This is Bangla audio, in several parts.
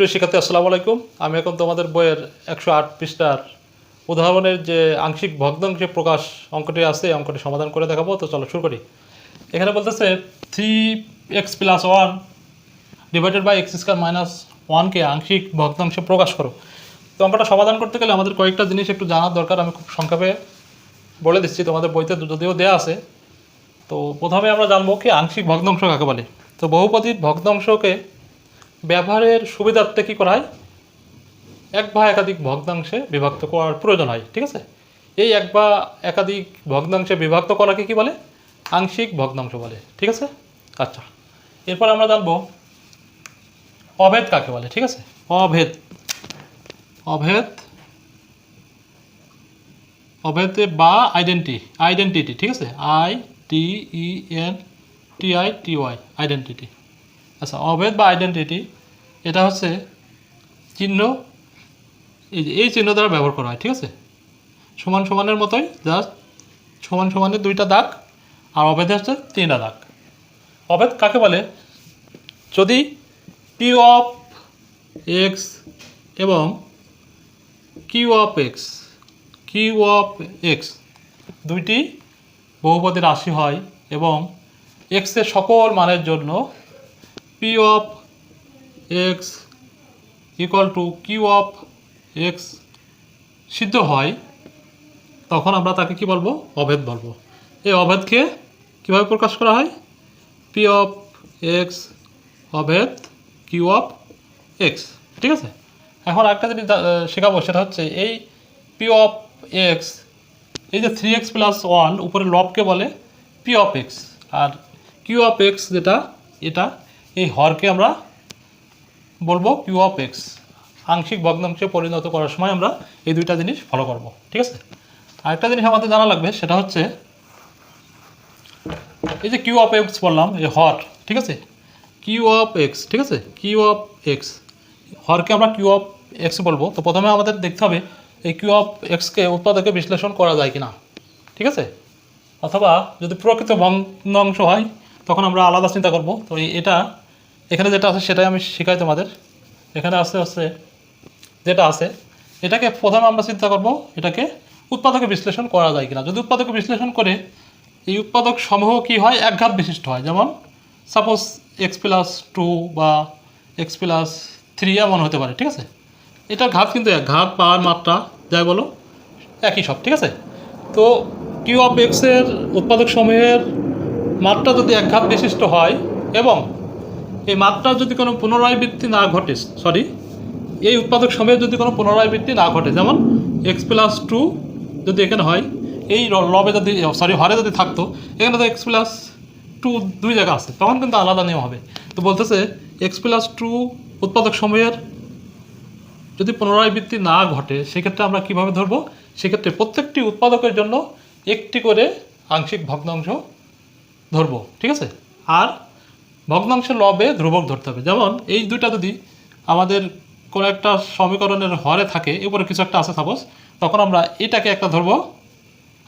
প্রিয় শিক্ষার্থী, আসসালামু আলাইকুম। আমি এখন তোমাদের বইয়ের একশো আট পৃষ্ঠার উদাহরণের যে আংশিক ভগ্নাংশে প্রকাশ অঙ্কটি আছে অঙ্কটি সমাধান করে দেখাবো। তো চলো শুরু করি। এখানে বলতেছে three X plus one divided by X square minus ওয়ানকে আংশিক ভগ্নাংশে প্রকাশ করো। তো অঙ্কটা সমাধান করতে গেলে আমাদের কয়েকটা জিনিস একটু জানার দরকার, আমি খুব সংক্ষেপে বলে দিচ্ছি। তোমাদের বইতে যদিও দেওয়া আছে। তো প্রথমে আমরা জানব কি আংশিক ভগ্নাংশ কাকে বলে। তো বহুপদীর ভগ্নাংশকে ব্যবহারের সুবিধার্থে কী করা হয়? এক বা একাধিক ভগ্নাংশে বিভক্ত করার প্রয়োজন হয়, ঠিক আছে? এই এক বা একাধিক ভগ্নাংশে বিভক্ত করাকে কি বলে? আংশিক ভগ্নাংশ বলে, ঠিক আছে? আচ্ছা এরপর আমরা জানব অভেদ কাকে বলে, ঠিক আছে? অভেদ অভেদ, অভেদে বা আইডেন্টি, আইডেন্টিটি, ঠিক আছে? I T E N T I T Y, identity. আচ্ছা অভেদ বা আইডেন্টিটি এটা হচ্ছে চিহ্ন, এই যে এই চিহ্ন দ্বারা ব্যবহার করা হয়, ঠিক আছে? সমান সমানের মতোই জাস্ট সমান সমানের দুইটা দাগ, আর অভেদে হচ্ছে তিনটা দাগ। অভেদ কাকে বলে? যদি পি অফ এক্স এবং Q of X Q of X দুইটি বহুপদী রাশি হয় এবং এক্সের সকল মানের জন্য P of X equal to Q of X সিদ্ধ হয়, তখন আমরা তাকে কি বলব? অভেদ বলব। এই অভেদকে কীভাবে প্রকাশ করা হয়? পি অফ এক্স অভেদ কিউ অফ এক্স ঠিক আছে? এখন একটা জিনিস শেখাবো, সেটা হচ্ছে এই পি অফ এক্স এই যে থ্রি এক্স প্লাস ওয়ান উপরে লবকে বলে পি অফ এক্স আর কিউ অফ এক্স যেটা, এটা এই হরকে আমরা বলব কিউ অফ এক্স আংশিক ভগ্নাংশে পরিণত করার সময় আমরা এই দুইটা জিনিস ফলো করব, ঠিক আছে? আরেকটা জিনিস আমাদের জানা লাগবে, সেটা হচ্ছে এই যে কিউ অফ এক্স বললাম, এই হর, ঠিক আছে? কিউ অফ এক্স ঠিক আছে? কিউ অফ এক্স হরকে আমরা কিউ অফ এক্স বলব। তো প্রথমে আমাদের দেখতে হবে, এই কিউ অফ এক্সকে উৎপাদকে বিশ্লেষণ করা যায় কিনা, ঠিক আছে? অথবা যদি প্রকৃত ভগ্নাংশ হয়, তখন আমরা আলাদা চিন্তা করব। তো এটা এখানে যেটা আছে সেটাই আমি শেখাই তোমাদের। এখানে আস্তে আস্তে যেটা আছে, এটাকে প্রথমে আমরা চিন্তা করব এটাকে উৎপাদকে বিশ্লেষণ করা যায় কিনা। যদি উৎপাদকে বিশ্লেষণ করে, এই উৎপাদক সমূহ কি হয়? একঘাত বিশিষ্ট হয়। যেমন সাপোজ এক্স প্লাস টু বা এক্স প্লাস থ্রি এমন হতে পারে, ঠিক আছে? এটার ঘাত কিন্তু এক ঘাত পাওয়ার মাত্রা, যাই বলো, একই সব, ঠিক আছে? তো কিউ অফ এক্সের উৎপাদক সমূহের মাত্রা যদি একঘাত বিশিষ্ট হয়, এবং এই মাত্রার যদি কোনো পুনরাবৃত্তি না ঘটে সরি এই উৎপাদক সময়ে যদি কোনো পুনরাবৃত্তি না ঘটে, যেমন এক্স প্লাস টু যদি এখানে হয়, এই লবে যদি সরি হরে যদি থাকতো, এখানে তো এক্স প্লাস টু দুই জায়গা আছে, তখন কিন্তু আলাদা নিয়ম হবে। তো বলতেছে এক্স প্লাস টু উৎপাদক সময়ের যদি পুনরাবৃত্তি না ঘটে, সেক্ষেত্রে আমরা কীভাবে ধরবো? সেক্ষেত্রে প্রত্যেকটি উৎপাদকের জন্য একটি করে আংশিক ভগ্নাংশ ধরবো, ঠিক আছে? আর ভগ্নাংশের লবে ধ্রুবক ধরতে হবে। যেমন এই দুইটা যদি আমাদের কোনো একটা সমীকরণের হরে থাকে এরপরে কিছু একটা আছে সাপোজ তখন আমরা এটাকে একটা ধরবো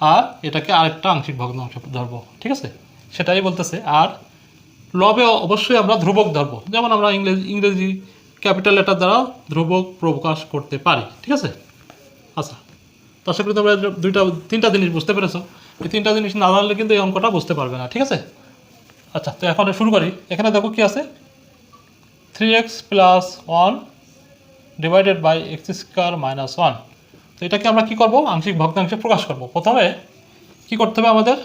আর এটাকে আরেকটা আংশিক ভগ্নাংশ ধরবো। ঠিক আছে? সেটাই বলতেছে। আর লবে অবশ্যই আমরা ধ্রুবক ধরবো। যেমন আমরা ইংরেজি ইংরেজি ক্যাপিটাল লেটার দ্বারা ধ্রুবক প্রকাশ করতে পারি। ঠিক আছে? আচ্ছা। তো আশা করি তোমরা দুইটা, তিনটা জিনিস বুঝতে পেরেছ। এই তিনটা জিনিস না জানলে কিন্তু এই অঙ্কটা বুঝতে পারবে না। ঠিক আছে? আচ্ছা তো এখন শুরু করি। এখানে দেখো কি আছে? Three X plus one divided by X square minus one তো এটাকে আমরা কি করব? আংশিক ভগ্নাংশে প্রকাশ করব। প্রথমে কি করতে হবে আমাদের?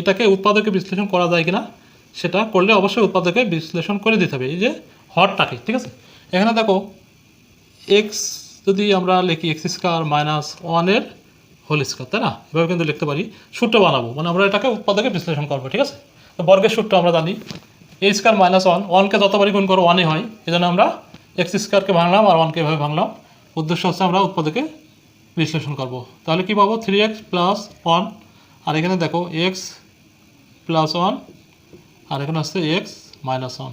এটাকে উৎপাদকে বিশ্লেষণ করা যায় কিনা, সেটা করলে অবশ্যই উৎপাদকে বিশ্লেষণ করে দিতে হবে। এই যে হরটাকে, ঠিক আছে? এখানে দেখো এক্স যদি আমরা লিখি এক্স স্কোয়ার মাইনাস ওয়ানের হোল স্কোয়ার তাই না? এভাবে কিন্তু লিখতে পারি। সূত্র বানাবো মানে আমরা এটাকে উৎপাদকে বিশ্লেষণ করব, ঠিক আছে? তো বর্গের সূত্র আমরা জানি। এ স্কোয়ার মাইনাস ওয়ান ওয়ানকে যতবারই গুণ করো ওয়ানই হয়। এই জন্য আমরা এক্স স্কোয়ারকে ভাঙলাম আর ওয়ানকে এভাবে ভাঙলাম। উদ্দেশ্য হচ্ছে আমরা উৎপাদকে বিশ্লেষণ করব। তাহলে কি পাবো? থ্রি এক্স প্লাস ওয়ান আর এখানে দেখো এক্স প্লাস ওয়ান আর এখানে হচ্ছে এক্স মাইনাস ওয়ান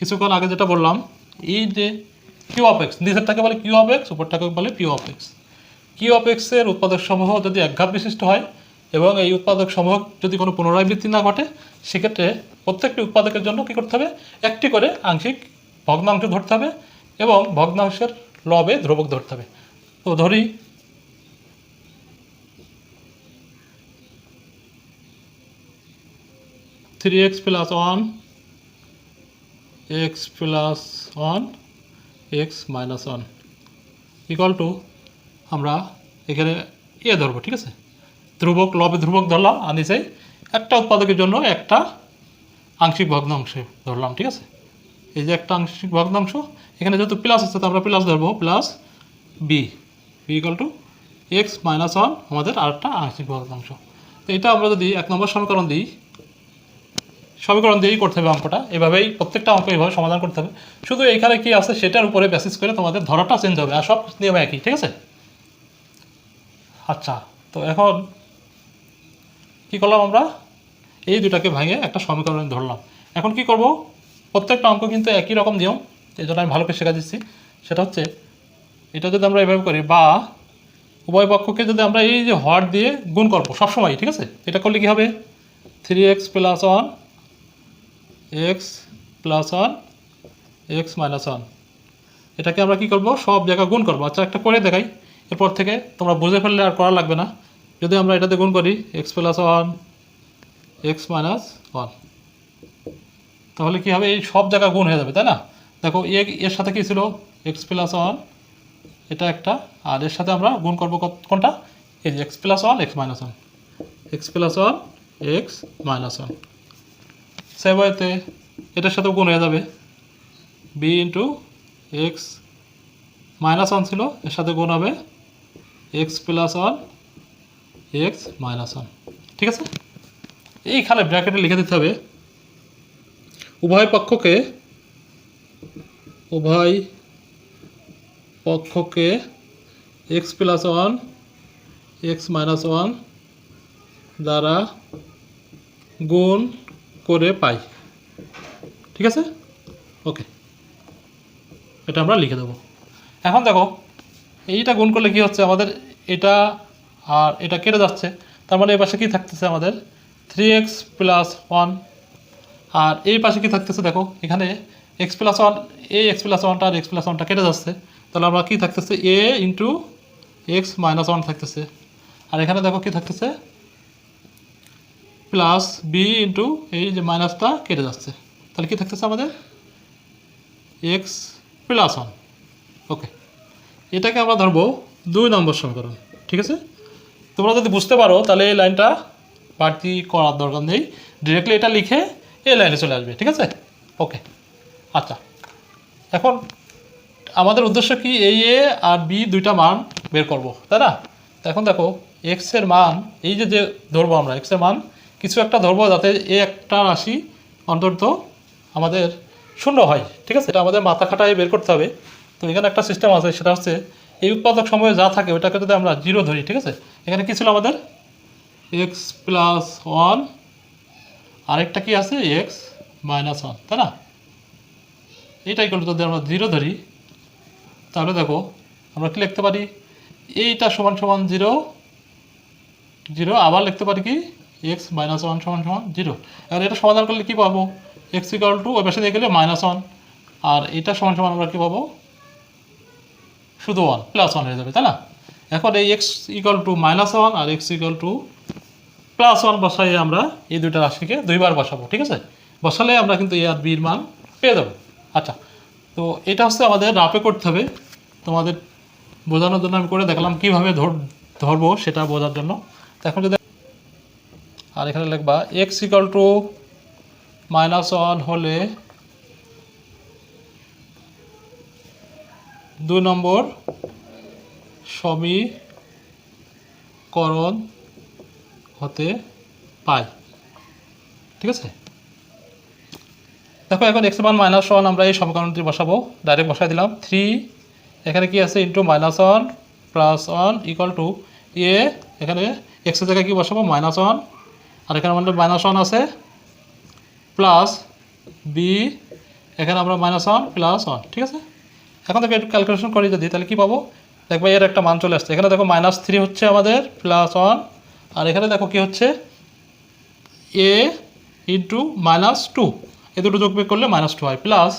কিছুক্ষণ আগে যেটা বললাম, এই যে কিউ অফ এক্স নিচেরটাকে বলে কিউ অফ এক্স উপরটাকে বলে P of X Q of এক্সের উৎপাদক সমূহ যদি একঘাত বিশিষ্ট হয় এবং এই উৎপাদক সমূহ যদি কোনো পুনরাবৃত্তি না ঘটে, সেক্ষেত্রে প্রত্যেকটি উৎপাদকের জন্য কী করতে হবে? একটি করে আংশিক ভগ্নাংশ ধরতে হবে এবং ভগ্নাংশের লবে ধ্রুবক ধরতে হবে। তো ধরি three X plus one X plus one X minus one equal to আমরা এখানে ইয়ে ধরবো, ঠিক আছে? ধ্রুবক, লবে ধ্রুবক ধরলাম, আর নিচে একটা উৎপাদকের জন্য একটা আংশিক ভগ্নাংশ ধরলাম, ঠিক আছে? এই যে একটা আংশিক ভগ্নাংশ, এখানে যেহেতু প্লাস আছে, তো আমরা প্লাস ধরবো plus B B equal to X minus one আমাদের আরেকটা আংশিক ভগ্নাংশ। তো এটা আমরা যদি এক নম্বর সমীকরণ দিই, সমীকরণ দিয়েই করতে হবে অঙ্কটা। এভাবেই প্রত্যেকটা অঙ্ক এইভাবে সমাধান করতে হবে। শুধু এখানে কি আছে, সেটার উপরে বেসিস করে তোমাদের ধরাটা চেঞ্জ হবে, আর সব নিয়ম একই, ঠিক আছে? আচ্ছা তো এখন কি করলাম আমরা? এই দুটাকে ভাঙে একটা সমীকরণ ধরলাম। এখন কি করব? প্রত্যেকটা অঙ্ক কিন্তু একই রকম নিয়ম, এই জন্য আমি ভালো করে শেখা দিচ্ছি। সেটা হচ্ছে, এটা যদি আমরা এভাবে করি, বা উভয় পক্ষকে যদি আমরা এই যে হর দিয়ে গুণ করব সবসময় ঠিক আছে? এটা করলে কি হবে? Three X plus one X plus one X minus one এটাকে আমরা কি করব? সব জায়গায় গুণ করব। আচ্ছা একটা করে দেখাই। এরপর থেকে তোমরা বুঝে ফেললে আর করা লাগবে না। যদি আমরা এটাতে গুণ করি X plus one X minus one তাহলে কি হবে? এই সব জায়গায় গুণ হয়ে যাবে, তাই না? দেখো এর সাথে কি ছিল? এক্স প্লাস ওয়ান এটা একটা, আর এর সাথে আমরা গুণ করব কোনটা? এই X plus one X minus one X plus one X minus one সে বইতে এটার সাথেও গুণ হয়ে যাবে B into X minus one ছিল, এর সাথে গুণ হবে X plus one X minus one ঠিক আছে? এইখানে ব্র্যাকেটে লিখে দিতে হবে, উভয় পক্ষকে উভয় পক্ষকে x plus one x minus one দ্বারা গুণ করে পাই। ঠিক আছে? ওকে এটা আমরা লিখে দেবো। এখন দেখো, এইটা গুণ করলে কি হচ্ছে? আমাদের এটা আর এটা কেটে যাচ্ছে। তার মানে এই পাশে কী থাকতেছে আমাদের? থ্রি এক্স প্লাস ওয়ান আর এই পাশে কি থাকতেছে দেখো, এখানে এক্স প্লাস ওয়ান এই এক্স প্লাস ওয়ানটা আর এক্স প্লাস ওয়ানটা কেটে যাচ্ছে। তাহলে আমরা কী থাকতেছে? A into x minus one থাকতেছে। আর এখানে দেখো কী থাকতেছে? প্লাস বি ইন্টু এই যে মাইনাসটা কেটে যাচ্ছে। তাহলে কী থাকতেছে আমাদের? এক্স প্লাস ওয়ান ওকে এটাকে আমরা ধরবো দুই নম্বর সমীকরণ, ঠিক আছে? তোমরা যদি বুঝতে পারো, তাহলে এই লাইনটা বাড়তি করার দরকার নেই। ডিরেক্টলি এটা লিখে এই লাইনে চলে আসবে, ঠিক আছে? ওকে আচ্ছা। এখন আমাদের উদ্দেশ্য কি? এই এ আর বি দুইটা মান বের করব, তাই না? এখন দেখো এক্সের মান, এই যে যে ধরবো আমরা এক্সের মান, কিছু একটা ধরবো যাতে এ একটা রাশি অন্তত আমাদের শূন্য হয়, ঠিক আছে? এটা আমাদের মাথা খাটায় বের করতে হবে। তো এখানে একটা সিস্টেম আছে, সেটা হচ্ছে এই উৎপাদক সময়ে যা থাকে ওটাকে যদি আমরা জিরো ধরি, ঠিক আছে? এখানে কী ছিল আমাদের? এক্স প্লাস ওয়ান আরেকটা কি আছে? এক্স মাইনাস ওয়ান তাই না? এইটাই করলে যদি আমরা জিরো ধরি, তাহলে দেখো, আমরা কি লিখতে পারি? এইটা সমান সমান জিরো জিরো আবার লিখতে পারি কি? এক্স মাইনাস ওয়ান সমান সমান জিরো এবার এটা সমাধান করলে কি পাবো? এক্স ইকাল টু ওই পাশে দিয়ে গেলে মাইনাস ওয়ান আর এটা সমান সমান আমরা কী পাবো? শুধু ওয়ান প্লাস ওয়ান হয়ে যাবে, তাই না? এখন এই x equal to minus one R x equal to plus one বসাই আমরা এই দুইটা রাশিকে দুইবার বসাবো, ঠিক আছে? বসালে আমরা কিন্তু এ আর বির মান পেয়ে যাব। আচ্ছা তো এটা হচ্ছে আমাদের রাপে করতে হবে। তোমাদের বোঝানোর জন্য আমি করে দেখলাম কীভাবে ধর, ধরবো সেটা বোঝার জন্য। এখন যদি আর এখানে লিখবা x equal to minus one হলে দুই নম্বর সমীকরণ হতে পাই ঠিক আছে? দেখো, এখন এক্স মান মাইনাস ওয়ান আমরা এই সমীকরণটি বসাবো। ডাইরেক্ট বসাই দিলাম। থ্রি এখানে কি আছে? Into minus one plus one equal to a এখানে এক্সের জায়গায় কি বসাবো? মাইনাস ওয়ান আর এখানে আমাদের মাইনাস ওয়ান আছে। প্লাস বি এখানে আমরা মাইনাস ওয়ান প্লাস ওয়ান ঠিক আছে? এখন থেকে একটু ক্যালকুলেশন করি যদি, তাহলে কি পাবো? দেখব এর একটা মান চলে আসছে। এখানে দেখো মাইনাস থ্রি হচ্ছে আমাদের প্লাস ওয়ান আর এখানে দেখো কি হচ্ছে? এ ইন্টু মাইনাস টু এ দুটো যোগ করলে মাইনাস টু হয়। প্লাস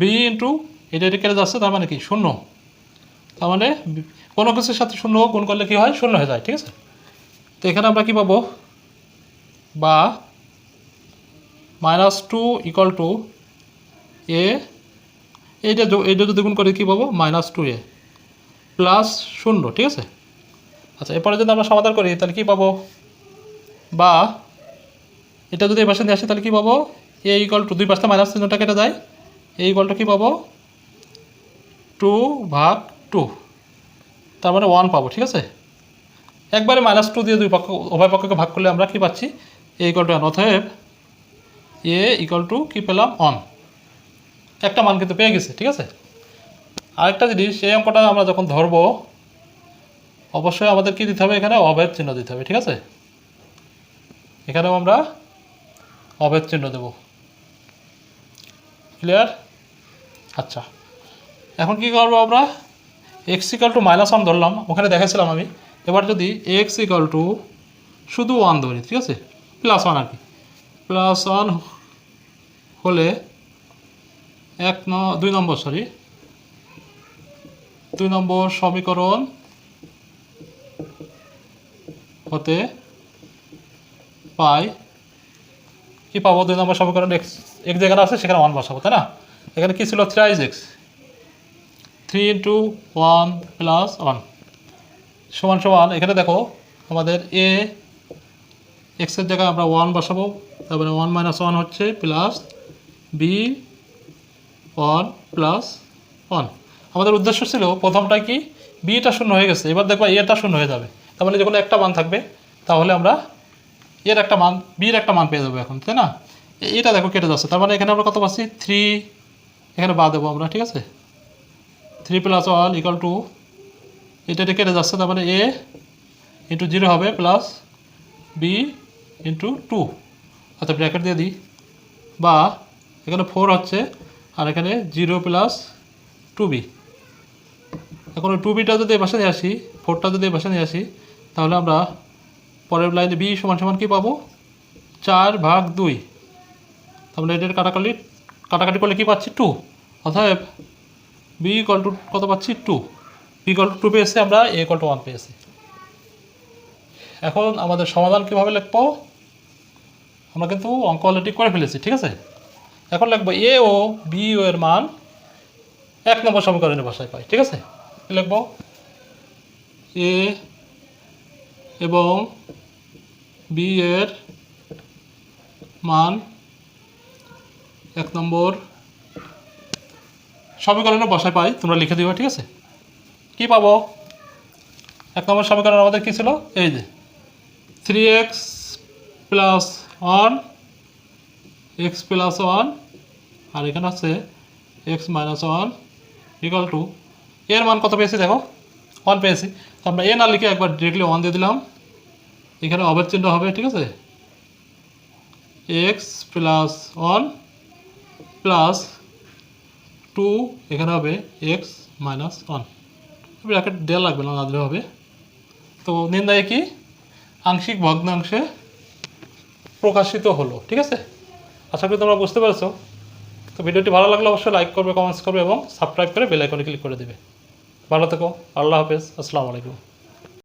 বি ইন্টু এটা এটা কেটে যাচ্ছে, তার মানে কি? শূন্য। তার মানে কোনো কিছুর সাথে শূন্য গুণ করলে কি হয়? শূন্য হয়ে যায়, ঠিক আছে? তো এখানে আমরা কি পাবো? বা minus two equal to a এইটা এইটা যদি গুণ করে, কী পাবো? মাইনাস টু এ প্লাস শূন্য, ঠিক আছে? আচ্ছা এরপরে যদি আমরা সমাধান করি, তাহলে কী পাবো? বা এটা যদি এই পাশে নিয়ে আসি, তাহলে কী পাবো? এ ইকুয়াল টু দুই পাশটা মাইনাস চিহ্নটা কেটে যায়। এ ইকুয়াল টু কী পাবো? টু ভাগ টু তার মানে ওয়ান পাবো, ঠিক আছে? একবারে মাইনাস টু দিয়ে দুই পক্ষ, উভয় পক্ষকে ভাগ করলে আমরা কী পাচ্ছি? এ ইকুয়াল টু ওয়ান অতএব এ ইকুয়াল টু কী পেলাম? অন একটা মান কিন্তু পেয়ে গেছে, ঠিক আছে? আরেকটা জিনিস, এই অঙ্কটা আমরা যখন ধরবো, অবশ্যই আমাদের কি দিতে হবে? এখানে অভেদ চিহ্ন দিতে হবে, ঠিক আছে? এখানেও আমরা অভেদ চিহ্ন দেব। ক্লিয়ার আচ্ছা। এখন কি করব আমরা? X equal to minus one ধরলাম, ওখানে দেখাছিলাম আমি। এবার যদি এক্স ইকাল টু শুধু ওয়ান ধরি, ঠিক আছে? প্লাস ওয়ান আর কি। প্লাস ওয়ান হলে এক ন দুই নম্বর সরি দুই নম্বর সমীকরণ হতে পাই। কি পাবো? দুই নম্বর সমীকরণ এক্স এক যেখানে আছে, সেখানে ওয়ান বসাবো, তাই না? এখানে কি ছিল? Three is x three into one plus one সমান সমান, এখানে দেখো, আমাদের এ এক্সের জায়গায় আমরা ওয়ান বসাবো তারপরে ওয়ান মাইনাস ওয়ান হচ্ছে plus b one plus one আমাদের উদ্দেশ্য ছিল প্রথমটা কি? বিটা শূন্য হয়ে গেছে। এবার দেখবা এটা শূন্য হয়ে যাবে। তার মানে যখন একটা মান থাকবে, তাহলে আমরা এর একটা মান বির একটা মান পেয়ে যাব এখন, তাই না? এটা দেখো কেটে যাচ্ছে। তার মানে এখানে আমরা কত পাচ্ছি? থ্রি এখানে বা দেবো আমরা, ঠিক আছে? Three plus one equal to এটা এটা কেটে যাচ্ছে, তার মানে এ ইন্টু জিরো হবে প্লাস বি ইন্টু টু অর্থাৎ ব্র্যাকেট দিয়ে দিই। বা এখানে ফোর হচ্ছে, আর এখানে জিরো প্লাস টু বি এখন টু বিটা যদি পাশে নিয়ে আসি, ফোরটা যদি পাশে নিয়ে আসি, তাহলে আমরা পরের লাইনে বি সমান সমান কী পাবো? চার ভাগ দুই। তাহলে এটার কাটাকাটি কাটাকাটি করলে কী পাচ্ছি? টু অতএব বি ইকল টু কত পাচ্ছি? Two b equal to two পেয়েছি আমরা এ ইকল টু ওয়ান পেয়েছি। এখন আমাদের সমাধান কীভাবে লিখব? আমরা কিন্তু অঙ্ক অলরেডি করে ফেলেছি, ঠিক আছে? এখন লিখব এ ও বি ও এর মান এক নম্বর সমীকরণের ভাষায় পাই, ঠিক আছে? লিখব। এ এবং বি এর মান এক নম্বর সমীকরণের বসায় পাই, তোমরা লিখে দিও ঠিক আছে? কি পাবো? এক নম্বর সমীকরণ আমাদের কী ছিল? এই যে three x plus one x plus one আর এখানে আছে x minus one equal to এর মান কত পেয়েছি দেখো? ওয়ান পেয়েছি। তো আমরা এ না লিখে একবার ডিরেক্টলি ওয়ান দিয়ে দিলাম। এখানে অবের চিহ্ন হবে, ঠিক আছে? X plus one plus two এখানে হবে এক্স মাইনাস ওয়ান ব্র্যাকেট দেওয়া লাগবে না না দিলে হবে। তো নির্ণয় কি? আংশিক ভগ্নাংশে প্রকাশিত হলো, ঠিক আছে? আশা করি তোমরা বুঝতে পেরেছ। তো ভিডিওটি ভালো লাগলে অবশ্যই লাইক করবে কমেন্টস করবে এবং সাবস্ক্রাইব করে বেল আইকনে ক্লিক করে দেবে। ভালো থেকো আল্লাহ হাফেজ আসসালামু আলাইকুম